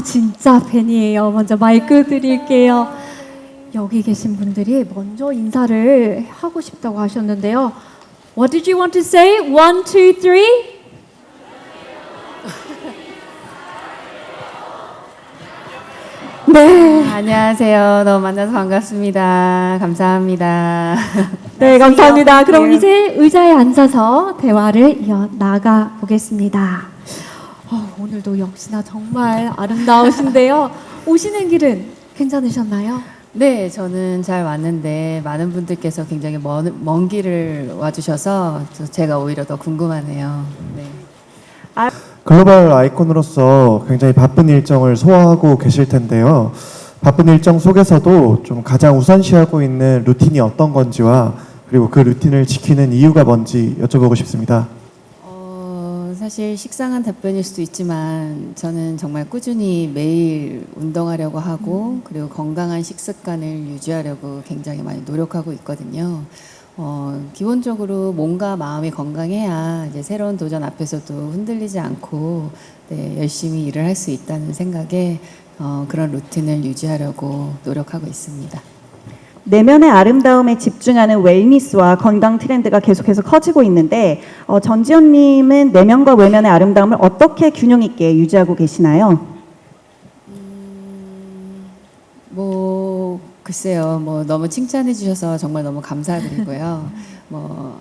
저 진짜 팬이에요. 먼저 마이크 드릴게요. 여기 계신 분들이 먼저 인사를 하고 싶다고 하셨는데요. What did you want to say? One, two, three. 네, 안녕하세요. 너무 만나서 반갑습니다. 감사합니다. 네 감사합니다. 그럼 네. 이제 의자에 앉아서 대화를 이어 나가 보겠습니다. 어, 오늘도 역시나 정말 아름다우신데요. 오시는 길은 괜찮으셨나요? 네, 저는 잘 왔는데 많은 분들께서 굉장히 먼, 먼 길을 와주셔서 저- 제가 오히려 더 궁금하네요. 네. 글로벌 아이콘으로서 굉장히 바쁜 일정을 소화하고 계실 텐데요. 바쁜 일정 속에서도 좀 가장 우선시하고 있는 루틴이 어떤 건지와 그리고 그 루틴을 지키는 이유가 뭔지 여쭤보고 싶습니다. 어, 사실 식상한 답변일 수도 있지만 저는 정말 꾸준히 매일 운동하려고 하고 그리고 건강한 식습관을 유지하려고 굉장히 많이 노력하고 있거든요. 어, 기본적으로 몸과 마음이 건강해야 이제 새로운 도전 앞에서도 흔들리지 않고 네, 열심히 일을 할 수 있다는 생각에 어, 그런 루틴을 유지하려고 노력하고 있습니다. 내면의 아름다움에 집중하는 웰니스와 건강 트렌드가 계속해서 커지고 있는데 어, 전지현님은 내면과 외면의 아름다움을 어떻게 균형 있게 유지하고 계시나요? 뭐 글쎄요, 뭐 너무 칭찬해 주셔서 정말 너무 감사드리고요. 뭐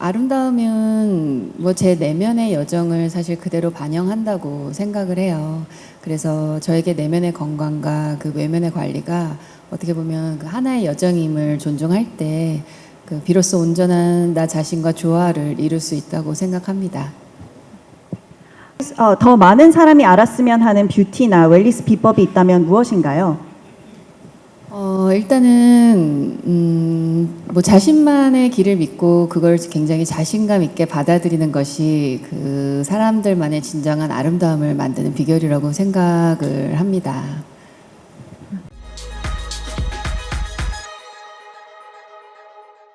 아름다움은 뭐 제 내면의 여정을 사실 그대로 반영한다고 생각을 해요. 그래서 저에게 내면의 건강과 그 외면의 관리가 어떻게 보면 그 하나의 여정임을 존중할 때 그 비로소 온전한 나 자신과 조화를 이룰 수 있다고 생각합니다. 어, 더 많은 사람이 알았으면 하는 뷰티나 웰니스 비법이 있다면 무엇인가요? 어, 일단은, 음, 뭐 자신만의 길을 믿고 그걸 굉장히 자신감 있게 받아들이는 것이 그 사람들만의 진정한 아름다움을 만드는 비결이라고 생각을 합니다.